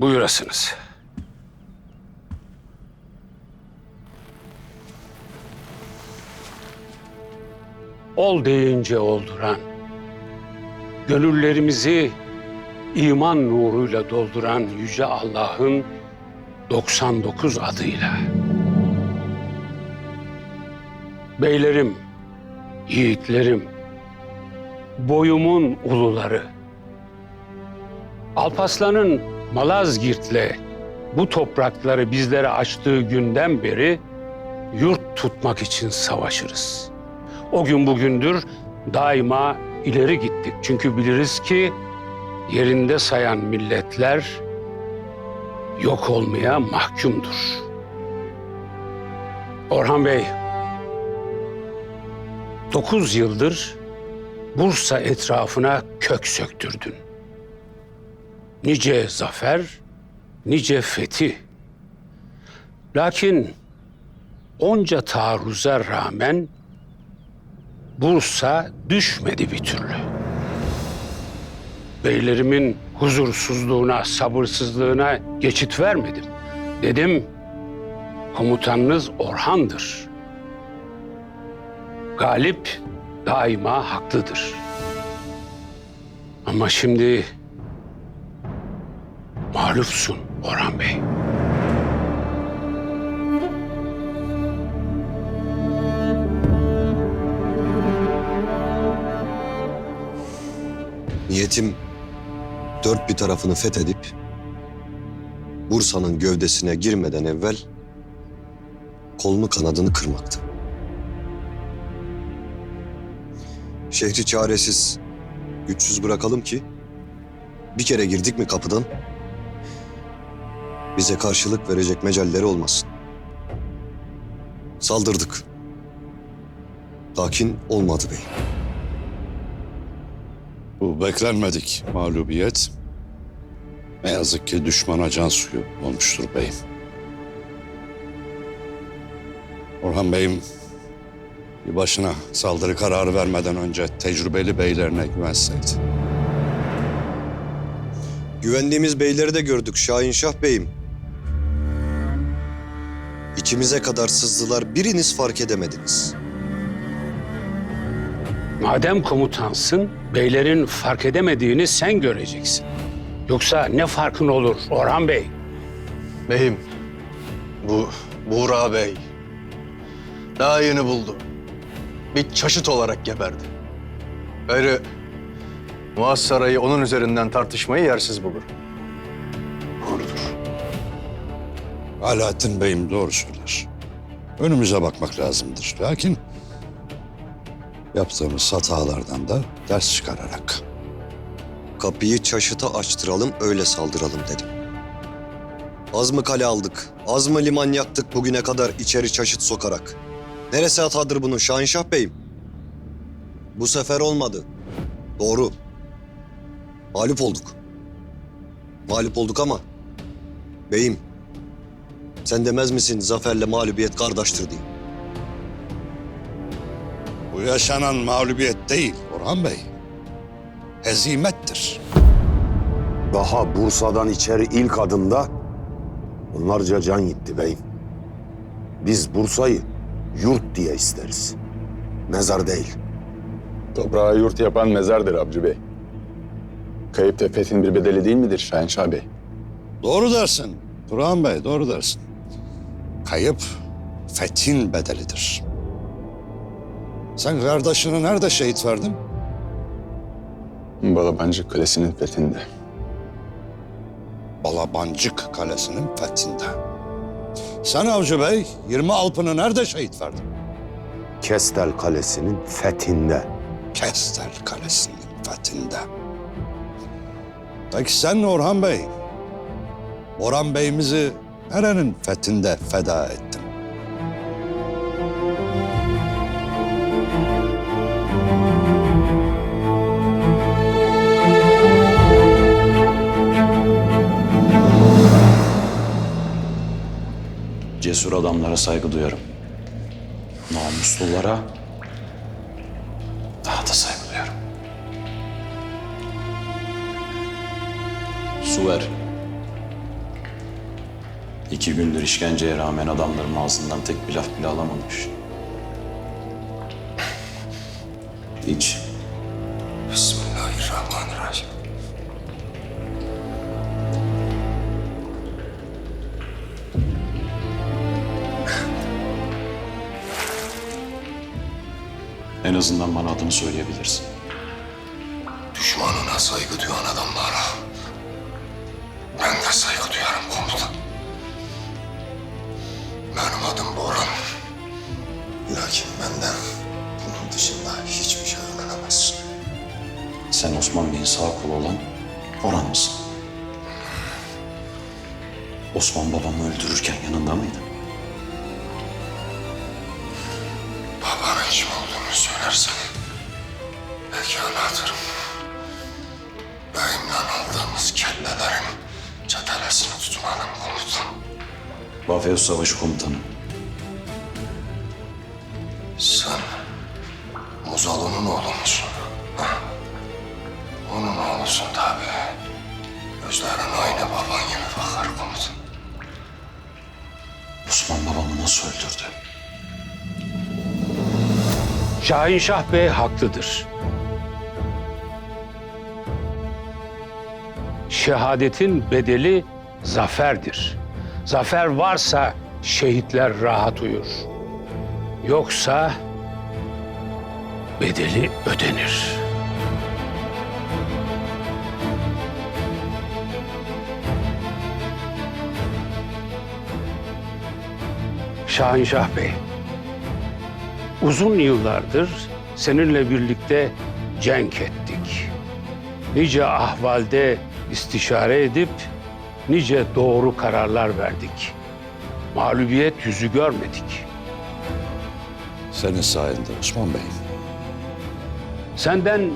Buyurasınız. Ol deyince olduran, gönüllerimizi iman nuruyla dolduran Yüce Allah'ın 99 adıyla. Beylerim, yiğitlerim, boyumun uluları, Alpaslan'ın Malazgirt'le bu toprakları bizlere açtığı günden beri yurt tutmak için savaşırız. O gün bugündür daima ileri gittik. Çünkü biliriz ki yerinde sayan milletler yok olmaya mahkumdur. Orhan Bey, dokuz yıldır Bursa etrafına kök söktürdün. Nice zafer, nice fethi. Lakin onca taarruza rağmen Bursa düşmedi bir türlü. Beylerimin huzursuzluğuna, sabırsızlığına geçit vermedim. Dedim, komutanınız Orhan'dır. Galip daima haklıdır. Ama şimdi mağlupsun Orhan Bey. Niyetim dört bir tarafını fethedip Bursa'nın gövdesine girmeden evvel kolunu kanadını kırmaktı. Şehri çaresiz, güçsüz bırakalım ki bir kere girdik mi kapıdan bize karşılık verecek mecalleri olmasın. Saldırdık. Lakin olmadı bey. Bu beklenmedik mağlubiyet ne yazık ki düşmana can suyu olmuştur beyim. Orhan Bey'im bir başına saldırı kararı vermeden önce tecrübeli beylerine güvenseydi. Güvendiğimiz beyleri de gördük Şahin Şah Bey'im. İçimize kadar sızdılar biriniz fark edemediniz. Madem komutansın, beylerin fark edemediğini sen göreceksin. Yoksa ne farkın olur Orhan Bey? Beyim, bu Buğra Bey daha yeni buldu. Bir çaşıt olarak geberdi. Gayrı Muaz Sarayı onun üzerinden tartışmayı yersiz bulur. Alaaddin Bey'im doğru söyler. Önümüze bakmak lazımdır. Lakin yaptığımız hatalardan da ders çıkararak Kapıyı çaşıta açtıralım öyle saldıralım dedim. Az mı kale aldık, az mı liman yaktık bugüne kadar içeri çaşıt sokarak? Neresi hatadır bunun Şahin Şah Bey'im? Bu sefer olmadı. Doğru. Mağlup olduk. Mağlup olduk ama... Beyim, sen demez misin zaferle mağlubiyet kardeştir diye? bu yaşanan mağlubiyet değil Orhan Bey. Hezimettir. Daha Bursa'dan içeri ilk adımda onlarca can gitti beyim. Biz Bursa'yı yurt diye isteriz. Mezar değil. Toprağa yurt yapan mezardır Avcı Bey. Kayıp da fethin bir bedeli değil midir Şahinşah Bey? Doğru dersin. Burhan Bey doğru dersin. Kayıp fethin bedelidir. Sen kardeşini nerede şehit verdin? Balabancı Kalesi'nin fethinde. Balabancık Kalesi'nin fethinde. Sen Avcı Bey 20 Alp'ını nerede şehit verdin? Kestel Kalesi'nin fethinde. Kestel Kalesi'nin fethinde. Peki sen Orhan Bey? Orhan Bey'imizi nerenin fethinde feda ettin? Cesur adamlara saygı duyarım. Namuslulara daha da saygı duyarım. Su ver. İki gündür işkenceye rağmen adamların ağzından tek bir laf bile alamamış. İç. Bismillahirrahmanirrahim. En azından bana adını söyleyebilirsin. Düşmanına saygı duyan adamlara Sen Osman Bey'in sağ kolu olan Orhan mısın? Osman babamı öldürürken yanında mıydın? Babanın kim olduğunu söylersen belki anlatırım. Beyimle aldığımız kellelerin çetelesini tutmanın komutan. Vafeus Savaşı Komutanı. Onun oğlusun tabii. Gözlerin aynı baban gibi bakar komutan. Osman babamı nasıl öldürdü? Şahinşah Bey haklıdır. Şehadetin bedeli zaferdir. Zafer varsa şehitler rahat uyur. Yoksa bedeli ödenir. Şahinşah Bey, Uzun yıllardır seninle birlikte cenk ettik. Nice ahvalde istişare edip nice doğru kararlar verdik. Mağlubiyet yüzü görmedik. Senin sayende Osman Bey. Senden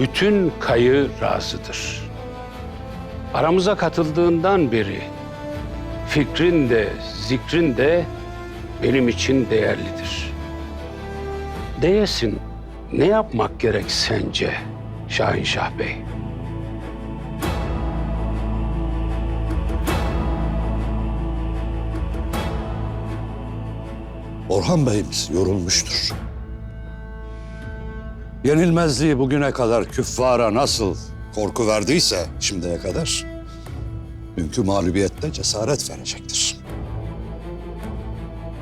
bütün kayı razıdır. Aramıza katıldığından beri fikrin de zikrin de benim için değerlidir. Değesin ne yapmak gerek sence Şahinşah Bey? Orhan Bey'imiz yorulmuştur. Yenilmezliği bugüne kadar küffara nasıl korku verdiyse şimdiye kadar... ...dünkü mağlubiyette cesaret verecektir.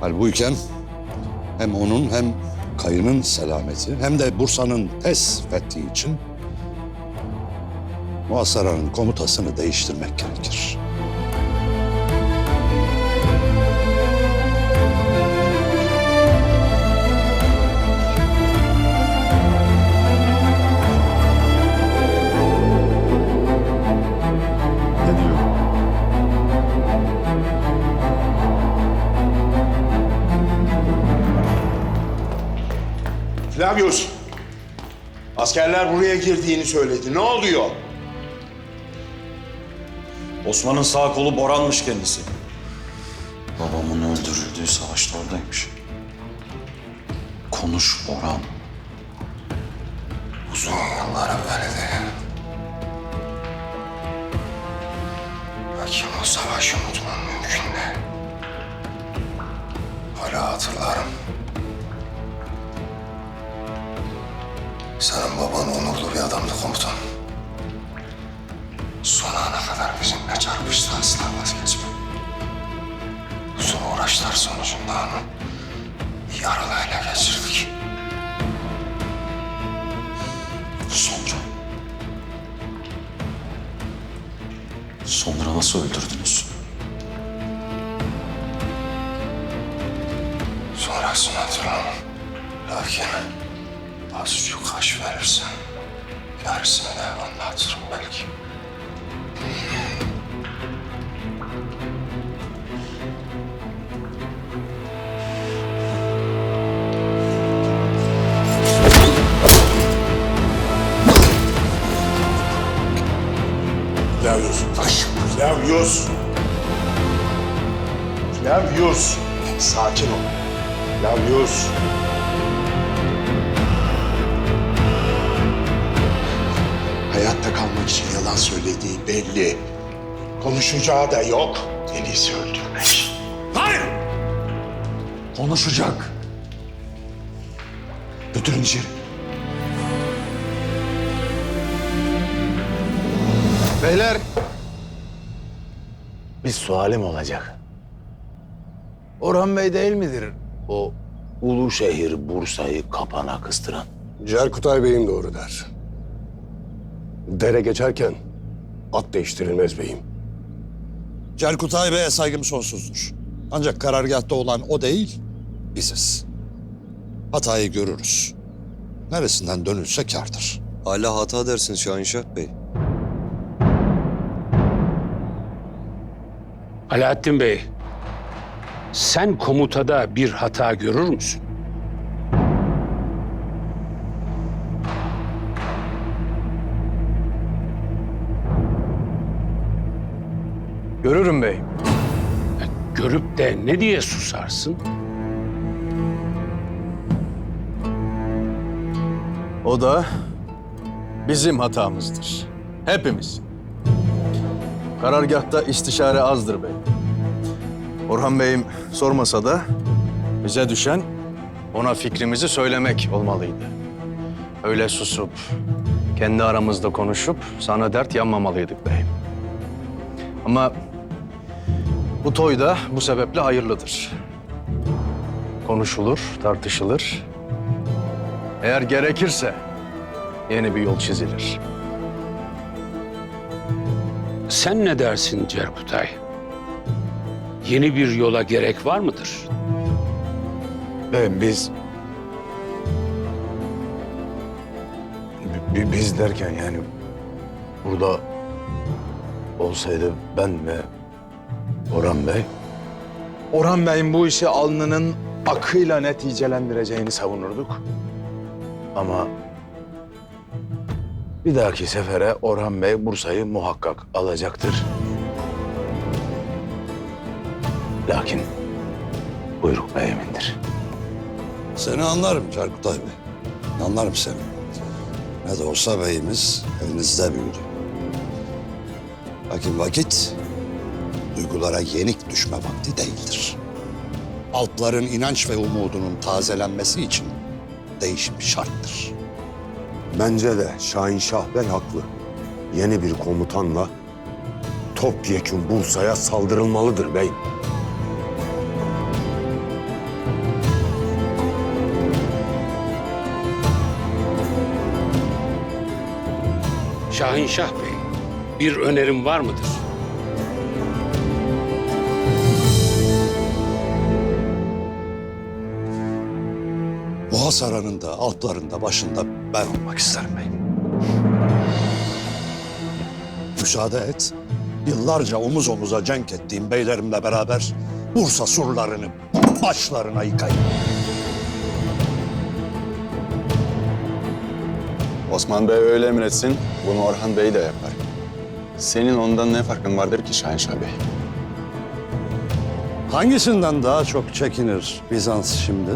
Halbuki hem onun hem kayının selameti hem de Bursa'nın tez fethi için... ...muhasaranın komutasını değiştirmek gerekir. Flavius, askerler buraya girdiğini söyledi. Ne oluyor? Osman'ın sağ kolu Boran'mış kendisi. Babamın öldürüldüğü savaşta oradaymış. Konuş Boran. Uzun yıllar evveldi. Lakin o savaşı unutmam mümkün değil. Hala hatırlarım. Senin baban onurlu bir adamdı komutan. Son ana kadar bizimle çarpıştı asla vazgeçmem. Uzun uğraşlar sonucunda onu yaralı ele geçirdik. Sonra. Sonra nasıl öldürdünüz? Flavius, Flavius. Flavius, sakin ol. Flavius. Hayatta kalmak için yalan söylediği belli. Konuşacağı da yok. En iyisi öldürmek. Hayır! Konuşacak. Götürün içeri. Beyler Bir sualim olacak. Orhan Bey değil midir o ulu şehir Bursa'yı kapana kıstıran? Cerkutay Bey'im doğru der. Dere geçerken at değiştirilmez beyim. Cerkutay Bey'e saygım sonsuzdur. Ancak karargahta olan o değil, biziz. Hatayı görürüz. Neresinden dönülse kârdır. Hala hata dersiniz Şahinşah Bey. Alaaddin Bey, sen komutada bir hata görür müsün? görürüm beyim. Görüp de ne diye susarsın? O da bizim hatamızdır. Hepimiz. Karargahta istişare azdır bey. Orhan Bey'im sormasa da bize düşen ona fikrimizi söylemek olmalıydı. Öyle susup kendi aramızda konuşup sana dert yanmamalıydık beyim. Ama bu toy da bu sebeple hayırlıdır. Konuşulur, tartışılır. Eğer gerekirse yeni bir yol çizilir. Sen ne dersin Cerkutay? Yeni bir yola gerek var mıdır? Ben biz... Bi- Biz derken yani burada olsaydı ben ve Orhan Bey Orhan Bey'in bu işi alnının akıyla neticelendireceğini savunurduk. Ama bir dahaki sefere Orhan Bey Bursa'yı muhakkak alacaktır. Lakin buyruk beyimindir. Seni anlarım Cerkutay Bey. Anlarım seni. Ne de olsa beyimiz elinizde büyüdü. Lakin vakit duygulara yenik düşme vakti değildir. Alpların inanç ve umudunun tazelenmesi için değişim şarttır. Bence de Şahinşah Bey haklı. Yeni bir komutanla topyekun Bursa'ya saldırılmalıdır beyim. Şahinşah Bey, bir önerim var mıdır? Boğaz aranında, Alpların başında ben olmak isterim beyim. Müsaade et, yıllarca omuz omuza cenk ettiğim beylerimle beraber Bursa surlarını başlarına yıkayım. Osman Bey öyle emretsin, bunu Orhan Bey de yapar. Senin ondan ne farkın vardır ki Şahinşah Bey? Hangisinden daha çok çekinir Bizans şimdi?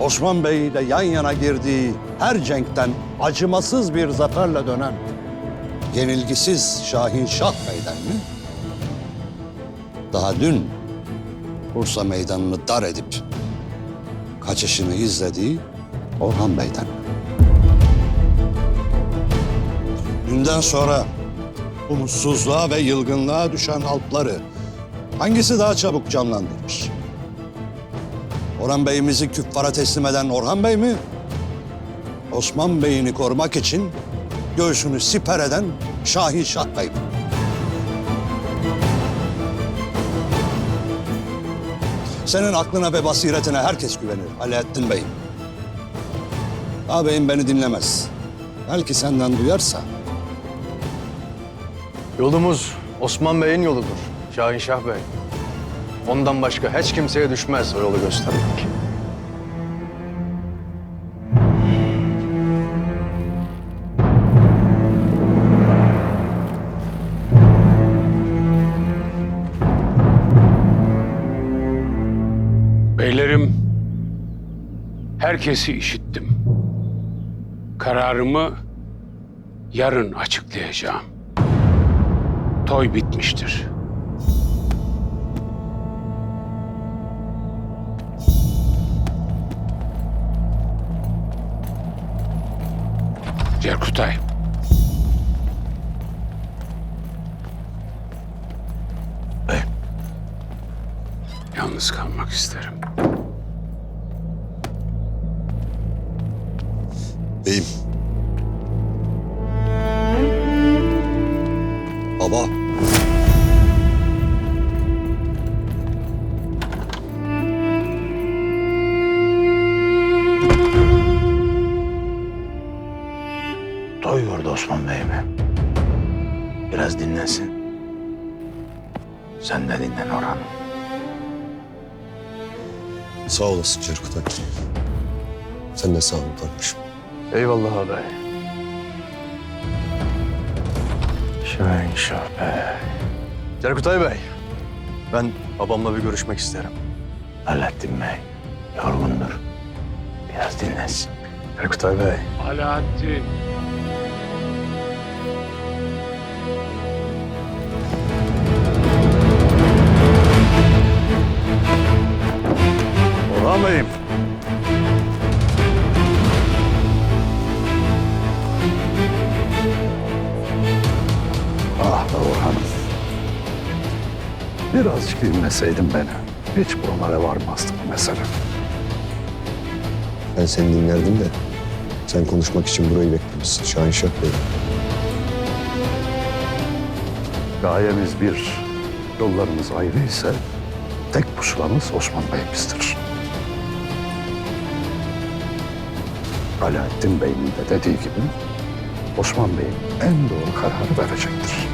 Osman Bey ile yan yana girdiği her cenkten acımasız bir zaferle dönen yenilgisiz Şahin Şah Bey'den mi? Daha dün Bursa meydanını dar edip kaçışını izlediği Orhan Bey'den? Dünden sonra umutsuzluğa ve yılgınlığa düşen Alpları hangisi daha çabuk canlandırır? Orhan Bey'imizi küffara teslim eden Orhan Bey mi? Osman Bey'ini korumak için göğsünü siper eden Şahin Şah Bey mi? Senin aklına ve basiretine herkes güvenir Alaaddin Bey. Ağabeyim beni dinlemez. Belki senden duyarsa Yolumuz Osman Bey'in yoludur Şahinşah Bey. Ondan başka hiç kimseye düşmez o yolu göstermek. Beylerim, herkesi işittim. Kararımı yarın açıklayacağım. Toy bitmiştir. Erkutay. Bey. Yalnız kalmak isterim. Beyim. Baba. Dinlen Orhan. Sağ olasın Cerkutay. Sen de sağ ol kardeşim. Eyvallah ağabey. Şahin Şah Bey. Cerkutay Bey, ben babamla bir görüşmek isterim. Alaaddin Bey. Yorgundur. Biraz dinlensin. Cerkutay Bey. Alaaddin. Birazcık dinleseydin beni. Hiç buralara varmazdık bu mesele. Ben seni dinlerdim de sen konuşmak için burayı beklemişsin Şahinşah Bey. Gayemiz bir, yollarımız ayrı ise tek pusulamız Osman Bey'imizdir. Alaaddin Bey'in de dediği gibi Osman Bey'in en doğru kararı verecektir.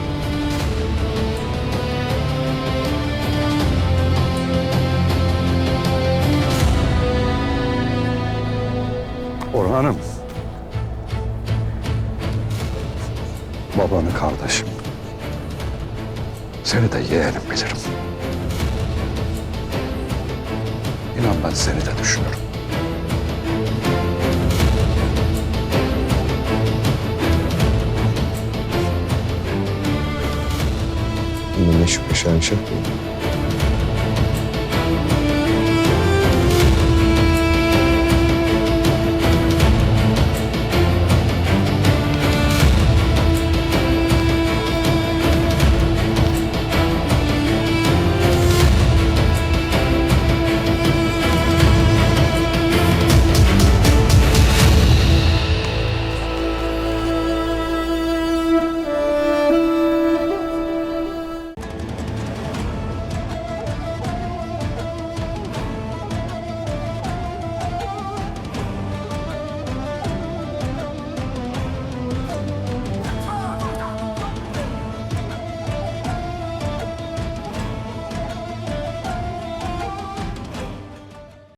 Orhan'ım. Babanı kardeşim. Seni de yeğenim bilirim. İnan ben seni de düşünürüm. Yine ne şüphe Şahinşah Bey.